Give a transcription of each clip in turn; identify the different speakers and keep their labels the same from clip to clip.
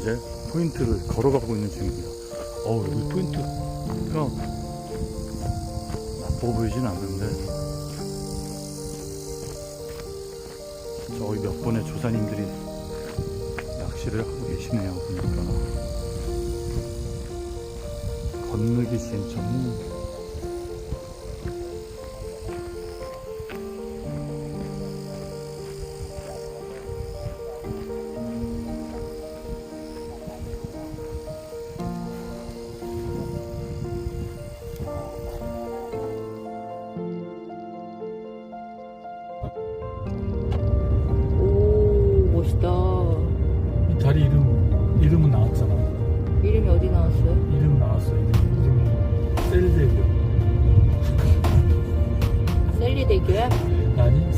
Speaker 1: 이제 포인트를 걸어가고 있는 중입니다. 어우, 여기 포인트가 나빠 보이진 않는데 저기 몇 분의 조사님들이 낚시를 하고 계시네요. 보니까 건너기 진짜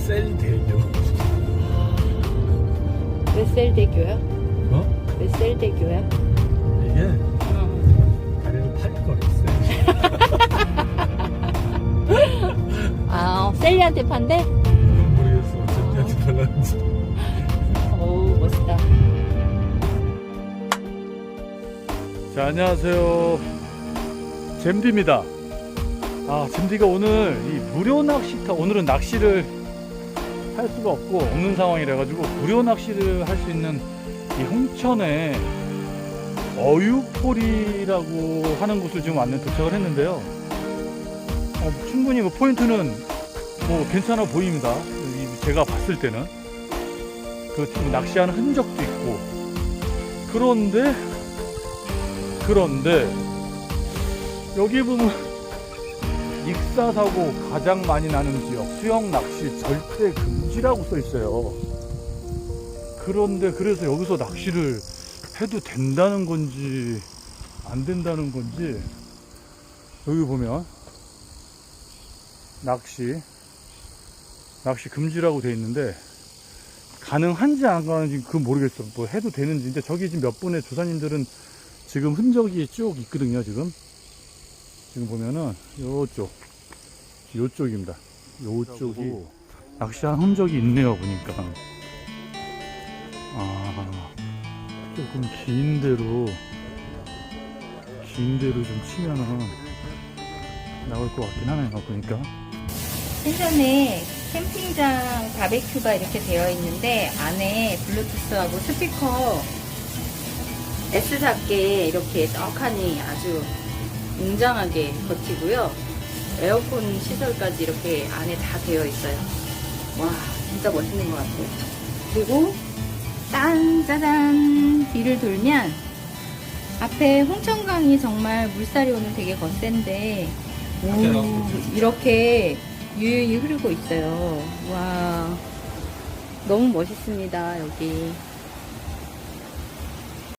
Speaker 1: 셀 대교.
Speaker 2: 왜 셀대교야?
Speaker 1: 어?
Speaker 2: 왜 셀대교야?
Speaker 1: 이게
Speaker 2: 어.
Speaker 1: 다리를 팔 거랬어.
Speaker 2: 아 셀리한테 판대?
Speaker 1: 모르겠어. 어차피 달라는지.
Speaker 2: 오 멋있다.
Speaker 1: 자 안녕하세요. 잼디입니다. 아 잼디가 오늘 이 무료 낚시터 오늘은 낚시를 할 수가 없고 없는 상황이라 가지고 무료 낚시를 할 수 있는 이 홍천에 어유포리라고 하는 곳을 지금 왔는 도착을 했는데요. 어, 충분히 그 포인트는 뭐 괜찮아 보입니다. 이 제가 봤을 때는 그 낚시하는 흔적도 있고 그런데 그런데 여기 보면 익사사고 가장 많이 나는 지역 수영 낚시 절대 금지라고 써 있어요. 그런데 그래서 여기서 낚시를 해도 된다는 건지 안 된다는 건지 여기 보면 낚시 낚시 금지라고 돼 있는데 가능한지 안 가능한지 그건 모르겠어. 뭐 해도 되는지. 근데 저기 지금 몇 분의 조사님들은 지금 흔적이 쭉 있거든요, 지금. 지금 보면은 요쪽, 요쪽입니다. 요쪽이 낚시한 흔적이 있네요, 보니까. 아, 조금 긴 데로, 긴 데로 좀 치면은 나올 것 같긴 하네요, 보니까.
Speaker 2: 생전에 캠핑장 바베큐가 이렇게 되어 있는데 안에 블루투스하고 스피커 S작게 이렇게 떡하니 아주 웅장하게 버티고요. 에어컨 시설까지 이렇게 안에 다 되어 있어요. 와, 진짜 멋있는 것 같아요. 그리고 짠, 짜잔 뒤를 돌면 앞에 홍천강이 정말 물살이 오늘 되게 거센데 오, 이렇게 유유히 흐르고 있어요. 와, 너무 멋있습니다, 여기.